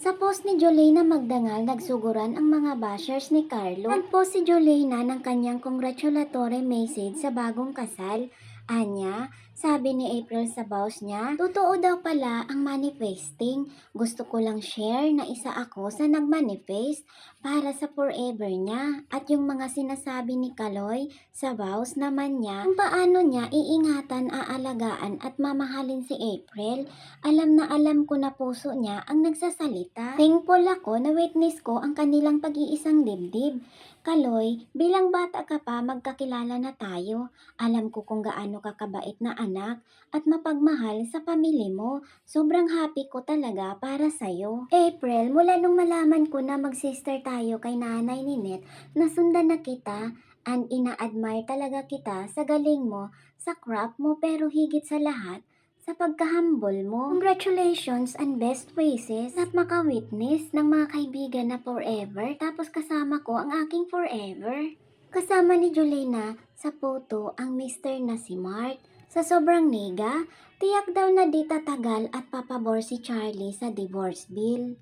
Sa post ni Jolena Magdangal, nagsuguran ang mga bashers ni Carlo. Nagpost si Jolena ng kanyang congratulatory message sa bagong kasal. Anya, sabi ni April sa boss niya, totoo daw pala ang manifesting. Gusto ko lang share na isa ako sa nagmanifest para sa forever niya. At yung mga sinasabi ni Kaloy sa vows naman niya, kung paano niya iingatan, aalagaan at mamahalin si April. Alam na alam ko na puso niya ang nagsasalita. Thankful ako na witness ko ang kanilang pag-iisang dibdib. Kaloy, bilang bata ka pa, magkakilala na tayo. Alam ko kung gaano ka kabait na anak at mapagmahal sa pamilya mo. Sobrang happy ko talaga para sa'yo. April, mula nung malaman ko na mag-sister tayo kay nanay ni Net, nasundan na kita and ina-admire talaga kita sa galing mo, sa craft mo, pero higit sa lahat, sa pagka-humble mo. Congratulations and best wishes at maka-witness ng mga kaibigan na forever tapos kasama ko ang aking forever. Kasama ni Jolena sa photo ang mister na si Mark. Sa sobrang niga, tiyak daw na di tatagal at papabor si Charlie sa divorce bill.